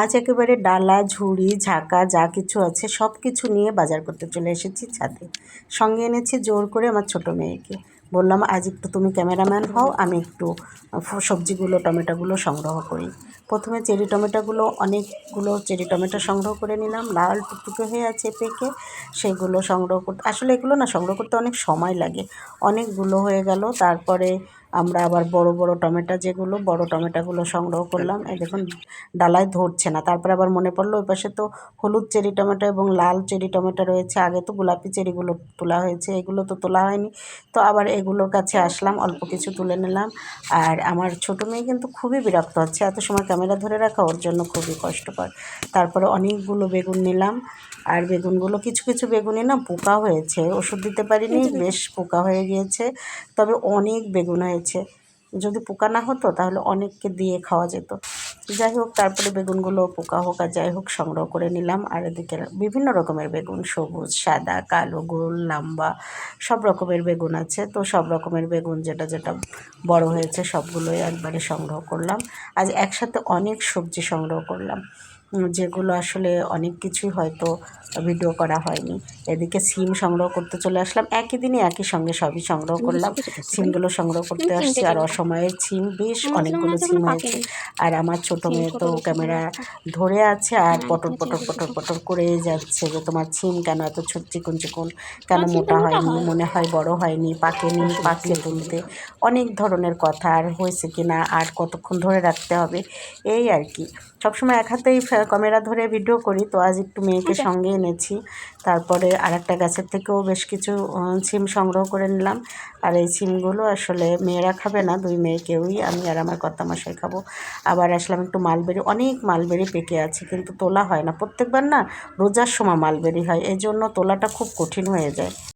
আজ একেবারে ডালা, ঝুড়ি, ঝাঁকা, যা কিছু আছে সব কিছু নিয়ে বাজার করতে চলে এসেছি ছাদে। সঙ্গে এনেছি জোর করে আমার ছোট মেয়েকে। বললাম, আজ একটু তুমি ক্যামেরাম্যান হও, আমি একটু সবজিগুলো, টমেটোগুলো সংগ্রহ করি। প্রথমে চেরি টমেটোগুলো, অনেকগুলো চেরি টমেটো সংগ্রহ করে নিলাম। লাল টুকটুকে হয়ে আছে পেকে, সেগুলো সংগ্রহ করতে আসলে এগুলো না সংগ্রহ করতে অনেক সময় লাগে। অনেকগুলো হয়ে গেল, তারপরে আমরা আবার বড় বড় টমেটো যেগুলো বড় টমেটোগুলো সংগ্রহ করলাম। এই দেখুন ডালায় ধরছে না। তারপরে আবার মনে পড়ল ওই পাশে তো হলুদ চেরি টমেটো এবং লাল চেরি টমেটো রয়েছে। আগে তো গোলাপি চেরিগুলো তোলা হয়েছে এগুলো তো তোলা হয়নি। তো আবার এগুলোর কাছে আসলাম অল্প কিছু তুলে নিলাম। আর আমার ছোটো মেয়ে কিন্তু খুবই বিরক্ত হচ্ছে। এত সময় ক্যামেরা ধরে রাখা ওর জন্য খুবই কষ্টকর। তারপরে অনেকগুলো বেগুন নিলাম। আর বেগুনগুলো কিছু কিছু বেগুনে না পোকা হয়েছে। ওষুধ দিতে পারিনি বেশ পোকা হয়ে গিয়েছে। তবে অনেক বেগুন হয়েছে। যদি পোকা না হতো, তাহলে অনেককে দিয়ে খাওয়া যেত। যাই হোক, তারপরে বেগুনগুলো পোকা হোক আর যাই হোক, সংগ্রহ করে নিলাম। আর এদিকে বিভিন্ন রকমের বেগুন, সবুজ, সাদা, কালো, গোল, লম্বা, সব রকমের বেগুন আছে। তো সব রকমের বেগুন যেটা যেটা বড় হয়েছে, সবগুলোই একবারে সংগ্রহ করলাম। আজ একসাথে অনেক সবজি সংগ্রহ করলাম। যেগুলো আসলে অনেক কিছুই হয়তো ভিডিও করা হয়নি। এদিকে সিম সংগ্রহ করতে চলে আসলাম। একই দিনে একই সঙ্গে সবই সংগ্রহ করলাম। সিমগুলো সংগ্রহ করতে আসছি আর অসময়ের সিম বেশ অনেকগুলো সিম হয়েছে আর আমার ছোট মেয়ে তো ক্যামেরা ধরে আছে আর পটর পটর পটর পটর করেই যাচ্ছে যে তোমার সিম কেন এত ছোট চিকন চিকন? কেন মোটা হয়নি মনে হয় বড় হয়নি পাকেনি পাকলে তুলতে। অনেক ধরনের কথা আর হয়েছে কি না আর কতক্ষণ ধরে রাখতে হবে এই আর কি। সবসময় এক হাতেই ক্যামেরা ধরে ভিডিও করি। তো আজ একটু মেয়েকে সঙ্গে এনেছি। তারপরে আর একটা গাছের থেকেও বেশ কিছু সিম সংগ্রহ করে নিলাম। আর এই সিমগুলো আসলে মেয়েরা খাবে না দুই মেয়ে কেউই। আমি আর আমার কর্তামশাই খাব। আবার আসলাম একটু মালবেরি অনেক মালবেরি পেকে আছে কিন্তু তোলা হয় না। প্রত্যেকবার না রোজার সময় মালবেরি হয় এই জন্য তোলাটা খুব কঠিন হয়ে যায়।